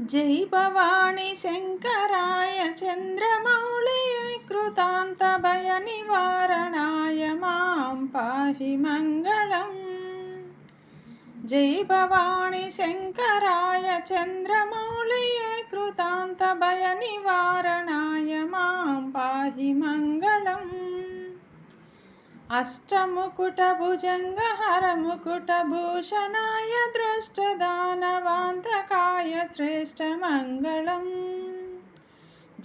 జై భవాణి శంకరాయ చంద్రమౌళి కృతాంతభయ నివారణాయ మాం పాహి మంగళం. జై భవాణి శంకరాయ చంద్రమౌళి కృతాంతభయ నివారణాయ మాం పాహి మంగళం. अष्टमुकुटभुजङ्गहरमुकुटभूषणाय दृष्टदानवान्तकाय श्रेष्ठमङ्गलम्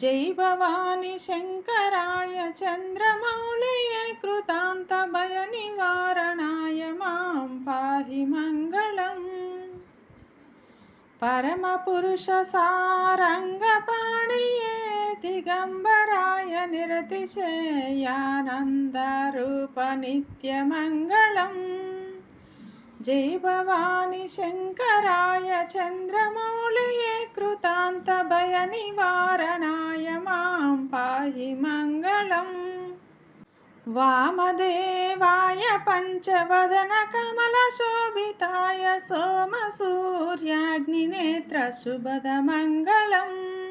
जय भवानि शङ्कराय चन्द्रमौळिये कृतान्तभयनिवारणाय मां पाहि मङ्गलम् परमपुरुषसारङ्गपाणिये दिगम्बराय निरतिशयानन्दरूपनित्यमङ्गलम् जय भवानि शङ्कराय चन्द्रमौळिये कृतान्तभयनिवारणाय मां पाहि मङ्गलम्। वामदेवाय पञ्चवदनकमलशोभिताय सोमसूर्याग्निनेत्रशुभदमङ्गलम्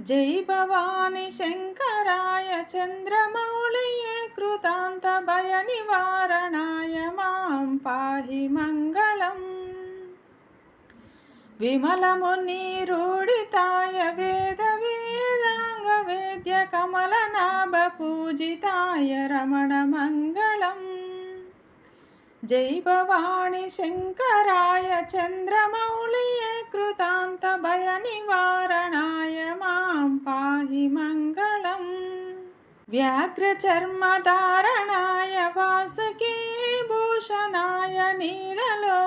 జై భవాని శంకరాయ చంద్రమౌళియే కృతాంత భయ నివారణాయ మాం పాహి మంగళం. విమలము నీరుడితాయ వేద వేదాంగ వేద్య కమలనాభ పూజితాయ రమణ మంగళం. జై భవాని శంకరాయ చంద్రమౌళియే కృతాంత భయ నివారణ మంగళం వ్యాఘ్రచర్మధారణాయ వాసుకే భూషణాయ నీరలోహితాయ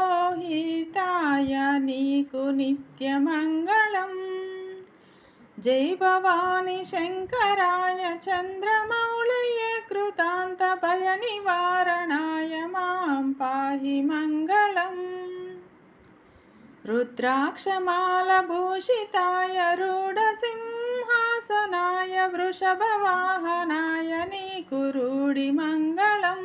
నీకు నిత్యమంగళం జై భవాని శంకరాయ చంద్రమౌళయ కృతాంత భయ నివారణాయ మాం పాహి మంగళం రుద్రాక్షమాలభూషితాయ రూఢసింహ వాసనాయ వృషభవాహనాయ నీకురుడి మంగళం.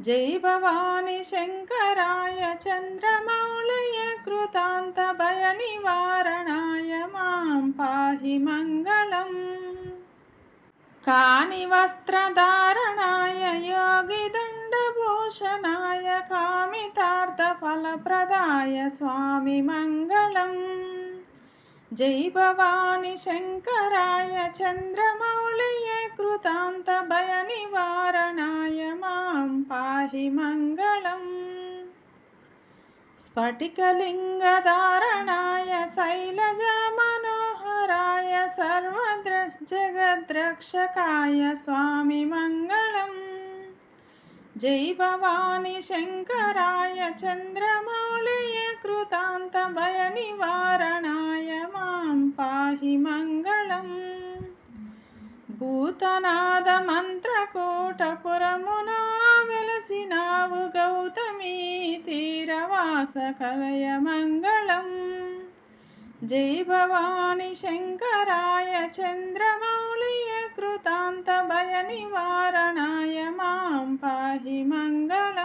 జై భవాని శంకరాయ చంద్రమౌళయ కృతాంత భయ నివారణాయ మాం పాహి మంగళం. కాని వస్త్రధారణాయ యోగి దండభూషణాయ కామితార్థఫలప్రదాయ స్వామి మంగళం. జై భవాని శంకరాయ చంద్రమౌళియ కృతాంత భయ నివారణాయ మాం పాహి మంగళం. స్ఫటికలింగధారణాయ శైలజా మనోహరాయ సర్వద్ర జగద్రక్షకాయ స్వామి మంగళం. జై భవాని శంకరాయ చంద్రమౌళియ కృతాంత భయ నివారణ పాహి మంగళం. భూతనాద మంత్రకూటపురమునా వెలసినావు గౌతమీ తీరవాస కలయ మంగళం. జై భవాని శంకరాయ చంద్రమౌళియ కృతాంత భయ నివారణాయ మాం పాహి మంగళం.